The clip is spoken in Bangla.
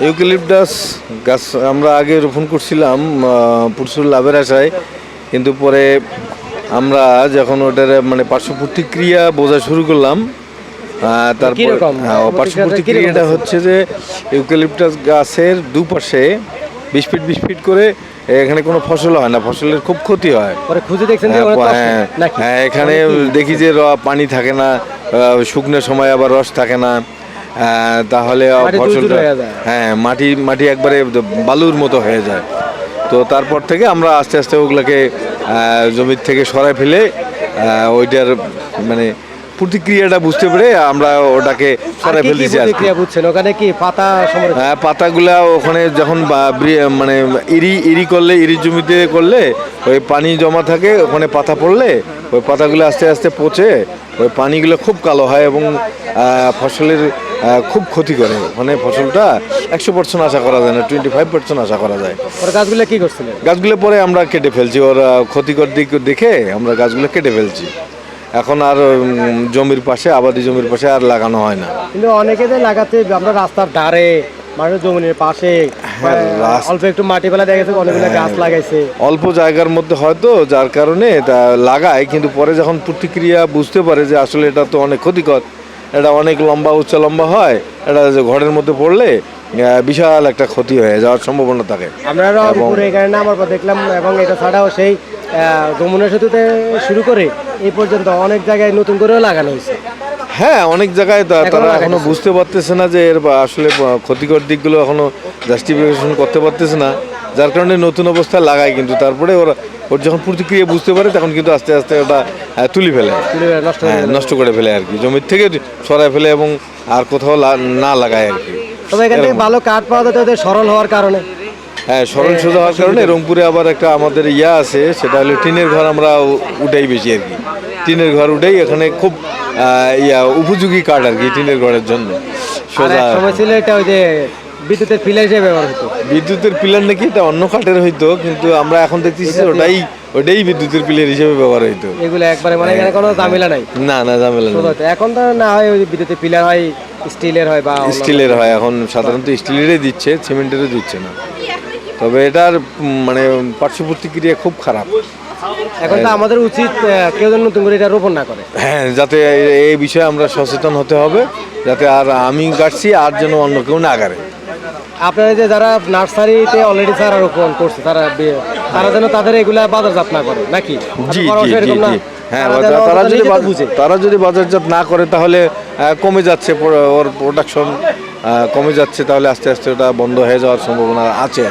ইউক্যালিপটাস গাছ আমরা আগে রোপণ করছিলাম প্রচুর লাভের আশায়। কিন্তু পরে আমরা যখন ওটার মানে পার্শ্ব প্রতিক্রিয়া বোঝা শুরু করলাম তারপর? হ্যাঁ, পার্শ্ব প্রতিক্রিয়াটা হচ্ছে যে ইউক্যালিপটাস গাছের দুপাশে বিশ ফিট বিশ ফিট করে এখানে কোনো ফসল হয় না ফসলের খুব ক্ষতি হয়। পরে খুঁজে দেখছেন হ্যাঁ, হ্যাঁ, হ্যাঁ এখানে দেখি যে র- পানি থাকে না শুকনো সময় আবার রস থাকে না। তাহলে ফসলটা হ্যাঁ মাটি মাটি একবারে বালুর মতো হয়ে যায়। তো তারপর থেকে আমরা আস্তে আস্তে ওগুলোকে জমির থেকে সরাই ফেলে ওইটার মানে প্রতিক্রিয়াটা বুঝতে পেরে আমরা ওটাকে সরাই ফেলতেছি প্রতিক্রিয়া বুঝছেন? ওখানে কি পাতা হ্যাঁ পাতাগুলা ওখানে যখন মানে ইরি ইরি করলে ইরি জমিতে করলে ওই পানি জমা থাকে ওখানে পাতা পড়লে ওই পাতাগুলো আস্তে আস্তে পচে ওই পানিগুলো খুব কালো হয় এবং ফসলের খুব ক্ষতি করে। মানে ফসলটা একশো পার্সেন্ট আশা করা যায় না টোয়েন্টি ফাইভ পার্সেন্ট আশা করা যায়। গাছগুলো কি করছিলেন গাছগুলো পরে আমরা কেটে ফেলছি। ওর ক্ষতিকর দিক দেখে আমরা গাছগুলো কেটে ফেলছি। এখন আর জমির পাশে আবাদি জমির পাশে আর লাগানো হয় না। কিন্তু অনেকে লাগাতে আমরা রাস্তার ধারে মানুষের জমির পাশে অল্প একটু মাটি ফেলা দেখা গেছে অনেকগুলো গাছ লাগাইছে। অল্প জায়গার মধ্যে হয়তো যার কারণে তা লাগায় কিন্তু পরে যখন প্রতিক্রিয়া বুঝতে পারে যে আসলে এটা তো অনেক ক্ষতিকর এটা অনেক লম্বা উচ্চ লম্বা হয় এটা ঘরের মধ্যে পড়লে বিশাল একটা ক্ষতি হয়ে যাওয়ার সম্ভাবনা থাকে। আমরা এখানে নামার পর দেখলাম এবং এটা ছাড়াও সেই যমুনা সেতুতে শুরু করে এই পর্যন্ত অনেক জায়গায় নতুন করেও লাগানো হয়েছে। হ্যাঁ অনেক জায়গায় তারা। এখনও বুঝতে পারতেছে না যে এর আসলে ক্ষতিকর দিকগুলো এখনও জাস্টিফিকেশন করতে পারতেছে না। যার কারণে নতুন অবস্থায় লাগায় কিন্তু। তারপরে ওরা ওর যখন প্রতিক্রিয়া বুঝতে পারে তখন কিন্তু আস্তে আস্তে ওটা তুলি ফেলে। নষ্ট হয়ে হ্যাঁ গেল। নষ্ট করে ফেলে আর কি। জমির থেকে সরায় ফেলে এবং আর কোথাও না লাগায় আর কি। তবে এখান থেকে ভালো কাঠ পাওয়া সরল হওয়ার কারণে। হ্যাঁ সরল সোজা হওয়ার কারণে রংপুরে আবার একটা আমাদের ইয়া আছে সেটা হলো টিনের ঘর আমরা উঠাই বেশি আর কি। টিনের ঘর উঠেই এখানে খুব ইয়া উপযোগী কাঠ আর কি টিনের ঘরের জন্য। সোজা। সময় ছিল এটা ওই যে বিদ্যুতের ফিলার হিসেবে ব্যবহার হতো। বিদ্যুতের পিলার নাকি এটা অন্য কাঠের হইতো কিন্তু আমরা এখন দেখতেছি ওটাই ওটাই বিদ্যুতের পিলার হিসেবে ব্যবহার হইতো। এগুলো একবারে মানে এখানে কোনো ঝামেলা নাই। না না ঝামেলা নেই। এখন তো না হয় ওই বিদ্যুতের পিলার হয় স্টিলের হয় বা স্টিলের হয় এখন সাধারণত স্টিলেরই দিচ্ছে সিমেন্টেরও দিচ্ছে না। তবে এটার মানে পার্শ্ব প্রতিক্রিয়া খুব খারাপ। এখন তো আমাদের উচিত কেউ যেন নতুন করে এটা রোপণ না করে। হ্যাঁ যাতে এই বিষয়ে আমরা সচেতন হতে হবে যাতে আর আমি কাটছি আর যেন অন্য কেউ না গাড়ে। আপনারা যে যারা নার্সারিতে অলরেডি চারা রোপণ করছে তারা তারা যেন তাদের এগুলা বাজারজাত না করে নাকি? জি জি জি হ্যাঁ তারা তারা যদি তারা যদি বাজারজাত না করে তাহলে কমে যাচ্ছে ওর প্রোডাকশন কমে যাচ্ছে তাহলে আস্তে আস্তে ওটা বন্ধ হয়ে যাওয়ার সম্ভাবনা আছে।